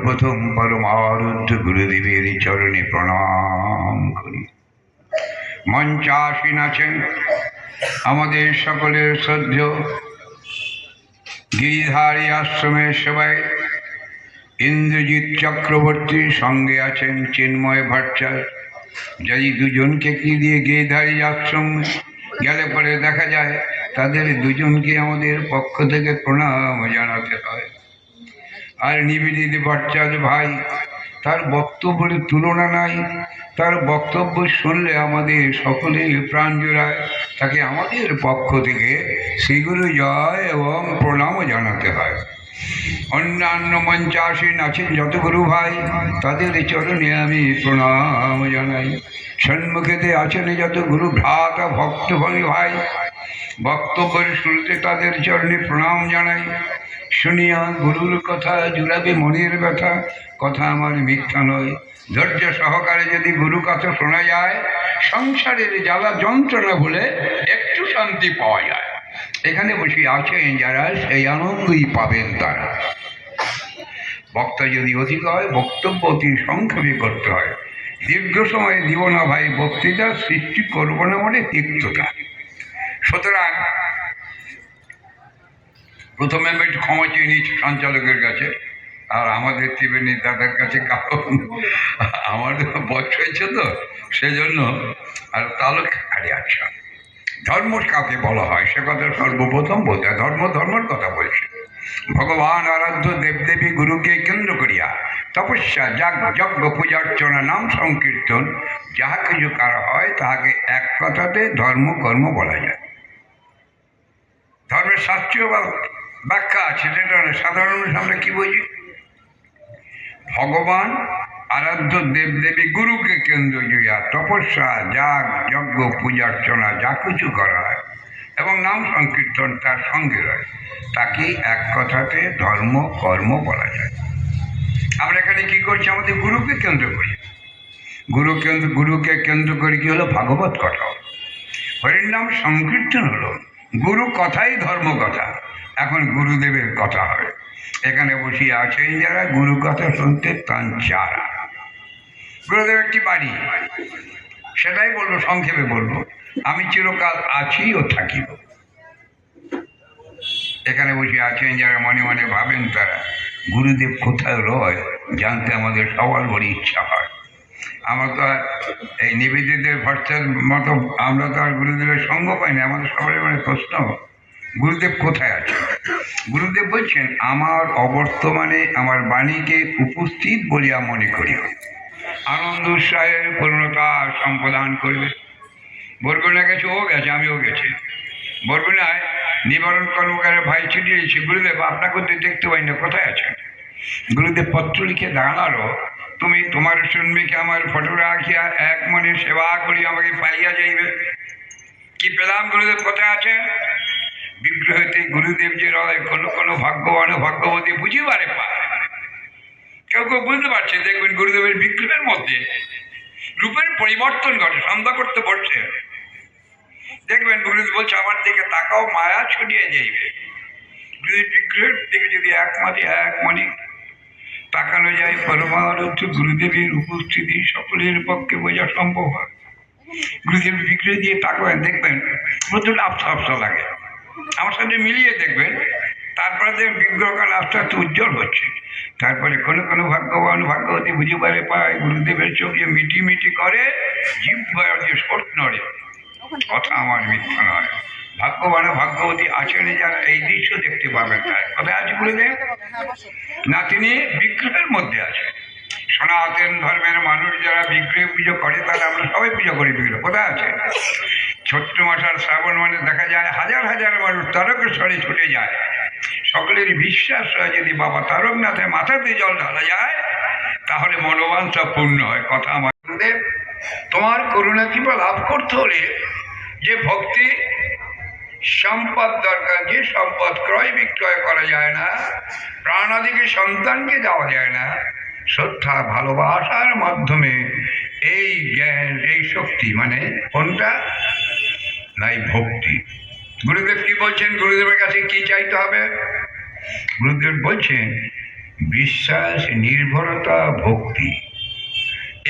প্রথম পরমারুদ্ধ গুরুদেবের চরণে প্রণাম করি। মঞ্চাসীন আছেন আমাদের সকলের শ্রদ্ধ। গিরিধারী আশ্রমের সবাই ইন্দ্রজিৎ চক্রবর্তীর সঙ্গে আছেন চিন্ময় ভট্টাচার্য। যদি দুজনকে কি দিয়ে গিরিধারী আশ্রম গেলে পরে দেখা যায়, তাদের দুজনকে আমাদের পক্ষ থেকে প্রণাম জানাতে হয়। আর নিবেদিত ভট্টাচার্য ভাই, তার বক্তব্যের তুলনা নাই। তার বক্তব্য শুনলে আমাদের সকলের প্রাণ জোড়ায়। তাকে আমাদের পক্ষ থেকে শ্রীগুরু জয় এবং প্রণামও জানাতে হয়। অন্যান্য মঞ্চে আসেন আছেন যত গুরু ভাই, তাদের চরণে আমি প্রণাম জানাই। সন্মুখেতে আছেন যত গুরু ভ্রাতা ভক্ত ভাই বক্তব্যের শুরুতে তাদের চরণে প্রণাম জানাই। শুনিয়া গুরুর কথা, জুড়াবে মনের ব্যথা, কথা আমার মিথ্যা নয়। ধৈর্য সহকারে যদি গুরু কথা শোনা যায়, সংসারের জ্বালা যন্ত্রণা ভুলে একটু শান্তি পাওয়া যায়। এখানে বসে আছেন যারা, সেই আনন্দই পাবেন তারা। বক্তা যদি অধিক হয়, বক্তব্য অতি সংক্ষেপে করতে হয়। দীর্ঘ সময় দিব না ভাই বক্তৃতা সৃষ্টি করব না মানে তিক্ততা। সুতরাং প্রথমে আমি একটু ক্ষমা চেয়ে নিয়েছি সঞ্চালকের কাছে। আর আমাদের ত্রিবেণী দাদার কাছে কারণ আমার বয়স হয়েছে তো, সেজন্য আর তালক আরে আচ্ছা ধর্ম কাকে বলা হয়? সে কথা সর্বপ্রথম বলতে হয়। ধর্ম, ধর্মের কথা বলছে। ভগবান আরাধ্য দেবদেবী গুরুকে কেন্দ্র করিয়া তপস্যা, যাগ, যজ্ঞ পূজার্চনা নাম সংকীর্তন, যাহা কিছু কার হয়, তাহাকে এক কথাতে ধর্ম, কর্ম বলা যায়। শাস্ত্রীয় ব্যাখ্যা আছে সেটা সাধারণ আমরা কি বুঝি ভগবান আরাধ্য দেবদেবী গুরুকে কেন্দ্র জুড়িয়া তপস্যা, যাগ, যজ্ঞ পূজার্চনা যা কিছু করা হয় এবং নাম সংকীর্তন তার সঙ্গে রয়। তাকে এক কথাতে ধর্ম, কর্ম বলা যায়। আমরা এখানে কি করছি? আমাদের গুরুকে কেন্দ্র করি। গুরু কেন্দ্র, গুরুকে কেন্দ্র করে কি হলো? ভাগবত কথা হরির নাম সংকীর্তন হলো। গুরু কথাই ধর্ম কথা। এখন গুরুদেবের কথা হবে। এখানে বসিয়ে আছেন যারা, গুরু কথা শুনতে তান যারা গুরুদেব একটি বাড়ি সেটাই বলব, সংক্ষেপে বলব। আমি চিরকাল আছি ও থাকিব। এখানে বসে আছেন যারা, মনে মনে ভাবেন তারা, গুরুদেব কোথায় রয়, জানতে আমাদের সবার বড় ইচ্ছা হয়। আমার তো এই নিবেদিতের ভরসার মতো আমরা তো আর গুরুদেবের সঙ্গ পাই না, আমাদের সবারই মানে প্রশ্ন। গুরুদেব কোথায় আছে গুরুদেব বলছেন, আমার অবর্তমানে আমার বাণীকে উপস্থিত বলিয়া মনে করি আনন্দ উৎসাহের পূর্ণতা সম্প্রদান করবে। বরগুনা গেছে ও গেছে, আমিও গেছি। বরগুনায় নিবারণ কর্মকারের ভাই ছিটিয়েছি গুরুদেব আপনাকে দেখতে পাই না, কোথায় আছেন? গুরুদেব পত্র লিখে দাঁড়াল তুমি তোমার সন্মুখে আমার ফটো রাখিয়া এক মনে সেবা করি আমাকে পাইয়া যাইবে। কি পেলাম গুরুদেব, কোথায় আছে? বিগ্রহতে গুরুদেব যে রয়, কোনো কোনো ভাগ্যবান ভাগ্যবতী বুঝিবারে পায়। কেউ কেউ বুঝতে পারছে, দেখবেন গুরুদেবের বিগ্রহের মধ্যে রূপের পরিবর্তন ঘটে সন্ধ্যা করতে বসছে। দেখবেন গুরুদেব বলছে, আমার দিকে তাকাও, মায়া ছড়িয়ে যাইবে। গুরুদেব বিগ্রহের দিকে যদি এক মাটি এক মণি তাকানো যায় পরমারুদ্ধ গুরুদেবের উপস্থিতি সকলের পক্ষে বোঝা সম্ভব হয়। গুরুদেব বিগ্রহ দিয়ে তাকাবেন দেখবেন প্রচুর আফসা আফসা লাগে। আমার সাথে মিলিয়ে দেখবেন তারপরে দেখবেন বিগ্রহকাল আস্তে আস্তে উজ্জ্বল হচ্ছে। তারপরে কোনো কোনো ভাগ্যবান ভাগ্যবতী বুঝিবারে পায় গুরুদেবের চোখে মিটি মিটি করে জীব যে সট নড়ে কথা আমার মিথ্যা নয়। ভাগ্যবান ভাগ্যবতী আচরণে যারা, এই দৃশ্য দেখতে পাবেন তাই। কোথায় আছে গুরুদেব না, তিনি বিগ্রহের মধ্যে আছে সনাতন ধর্মের মানুষ যারা বিগ্রহ পুজো করে, তারা আমরা সবাই পুজো করি বিগ্রহ। কোথায় আছে ছোট্ট মাসার শ্রাবণ মানে দেখা যায় হাজার হাজার মানুষ তারকেশ্বরে ছুটে যায়। সকলের বিশ্বাস হয় যদি বাবা তারকনাথের মাথাতে জল ঢালা যায়, তাহলে মনোবাঞ্ছা পূর্ণ হয়। কথা আমার তোমার করুণা কৃপা লাভ করতে হলে যে ভক্তি সম্পদ দরকার, যে সম্পদ ক্রয় বিক্রয় করা যায় না, প্রাণাদিকে সন্তানকে দেওয়া যায় না শ্রদ্ধা ভালোবাসার মাধ্যমে এই জ্ঞান, এই শক্তি মানে কোনটা? নাই ভক্তি। গুরুদেব কি বলছেন? গুরুদেবের কাছে কি চাইতে হবে? গুরুদেব বলছেন, বিশ্বাস, নির্ভরতা, ভক্তি।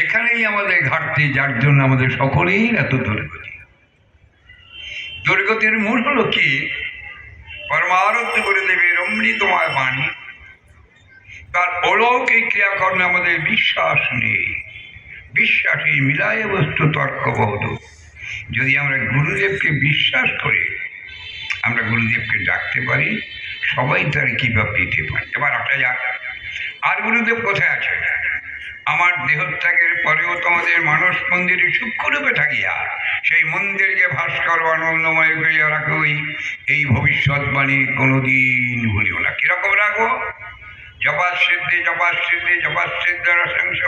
এখানেই আমাদের ঘাটতি, যার জন্য আমাদের সকলেই এত দুর্গতি দুর্গতির মূল হলো কি? পরমারত্য করে দেবে অমৃতময় বাণী। তার অলৌকিক ক্রিয়াকর্মে আমাদের বিশ্বাস নেই। বিশ্বাসী মিলায় বস্তু তর্কবোধ যদি আমরা গুরুদেবকে বিশ্বাস করে, আমরা গুরুদেবকে ডাকতে পারি, সবাই তার কৃপা পেতে পারি। এবার আসা যাক, আর গুরুদেব কোথায় আছে আমার দেহত্যাগের পরেও তোমাদের মানস মন্দিরে সূক্ষ্মরূপে থাকিয়া, সেই মন্দিরকে ভাস্কর আনন্দময় করিয়া রাখোই, এই ভবিষ্যৎবাণী কোনোদিন ভুলিও না। কীরকম রাখো জপাত সিদ্ধি জপাত সিদ্ধি, জপাত সিদ্ধ রসংস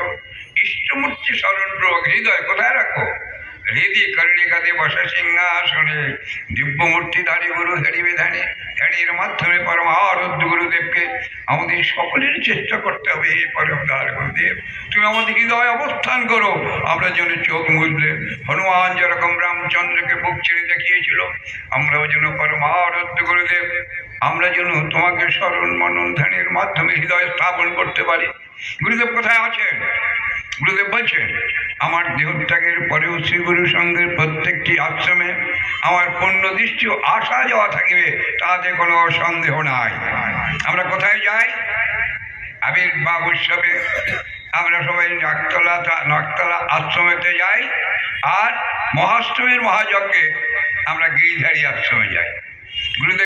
ইষ্টমূর্তি স্মরণ রোগ, হৃদয় কোথায় রাখো হৃদি কর্ণিকাতে বসা সিংহাসনে দিব্যমূর্তি দিব্যমূর্তিধারী গুরু ধারী বিধানে, ধ্যানের মাধ্যমে পরমারধ্য গুরুদেবকে আমাদের সকলের চেষ্টা করতে হবে, হে পরমদার গুরুদেব। তুমি আমাদের হৃদয় অবস্থান করো। আমরা যেন চোখ মুজলে হনুমান যেরকম রামচন্দ্রকে বুক ছেড়ে দেখিয়েছিল, আমরাও যেন পরমারধ্য গুরুদেব। আমরা যেন তোমাকে স্মরণ মনন ধ্যানের মাধ্যমে হৃদয় স্থাপন করতে পারি। গুরুদেব কোথায় আছেন? গুরুদেব বলছেন, আমার দেহত্যাগের পরেও শ্রী গুরু সঙ্গের প্রত্যেকটি আশ্রমে আমার পণ্য দৃষ্টি আসা যাওয়া থাকিবে, তাতে কোনো সন্দেহ নাই। আমরা কোথায় যাই? আবির্ভাব উৎসবে। আমরা সবাই নাকতলা নাকতলা আশ্রমেতে যাই। আর মহাষ্টমীর মহাযজ্ঞে আমরা গিরিধারী আশ্রমে যাই। গুরুদেব